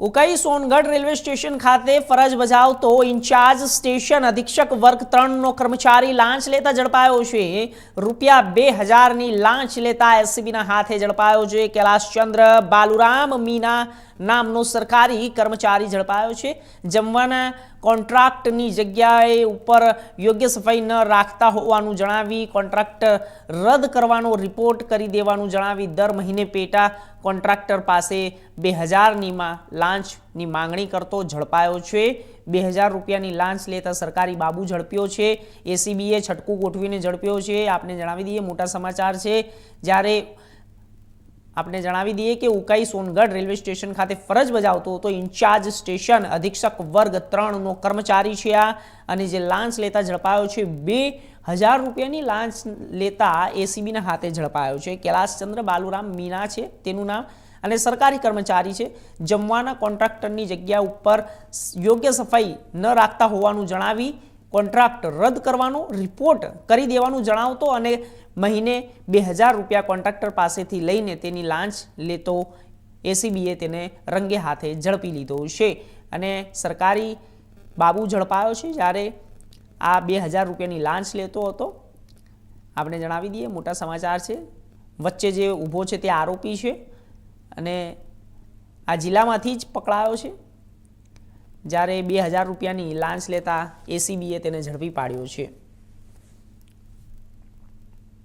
Ukai Songadh railway station ખાતે ફરજ બજાવતો in charge station અધિક્ષક વર્ગ ત્રણનો કર્મચારી લાંચ લેતા ઝડપાયો છે. રૂપિયા બે હજારની લાંચ લેતા એસસીબીના હાથે ઝડપાયો છે. કૈલાશચંદ્ર બાલુરામ મીના નામનો સરકારી કર્મચારી ઝડપાયો છે. જમવાના કોન્ટ્રાક્ટની જગ્યાએ ઉપર યોગ્ય સફાઈ ન રાખતા હોવાનું જણાવી, કોન્ટ્રાક્ટ રદ કરવાનો રિપોર્ટ કરી દેવાનું જણાવી, દર મહિને પેટા કોન્ટ્રાક્ટર પાસે બે હજારનીમાં લાંચની માંગણી કરતો ઝડપાયો છે. બે હજાર રૂપિયાની લાંચ લેતા સરકારી બાબુ ઝડપ્યો છે. એસીબીએ છટકું ગોઠવીને ઝડપ્યો છે. આપને જણાવી દઈએ, મોટા સમાચાર છે. જ્યારે આપણે જણાવી દઈએ કે ઉકાઈ સોનગઢ રેલવે સ્ટેશન ખાતે ફરજ બજાવતો હતો. ઇન્ચાર્જ સ્ટેશન અધિક્ષક વર્ગ ત્રણનો કર્મચારી છે આ. અને જે લાંચ લેતા ઝડપાયો છે બે હજાર રૂપિયાની લાંચ લેતા એસીબીના હાથે ઝડપાયો છે. કૈલાશચંદ્ર બાલુરામ મીના છે, તેનું નામ. અને સરકારી કર્મચારી છે. જમવાના કોન્ટ્રાક્ટરની જગ્યા ઉપર યોગ્ય સફાઈ ન રાખતા હોવાનું જણાવી કોન્ટ્રાક્ટ રદ કરવાનો રિપોર્ટ કરી દેવાનું જણાવતો અને મહિને બે હજાર રૂપિયા કોન્ટ્રાક્ટર પાસેથી લઈને તેની લાંચ લેતો એસીબીએ તેને રંગે હાથે ઝડપી લીધો છે. અને સરકારી બાબુ ઝડપાયો છે. જ્યારે આ બે હજાર રૂપિયાની લાંચ લેતો હતો. આપણે જણાવી દઈએ, મોટા સમાચાર છે. વચ્ચે જે ઊભો છે તે આરોપી છે અને આ જિલ્લામાંથી જ પકડાયો છે. જ્યારે બે હજાર રૂપિયાની લાંચ લેતા એસીબીએ તેને ઝડપી પાડ્યો છે.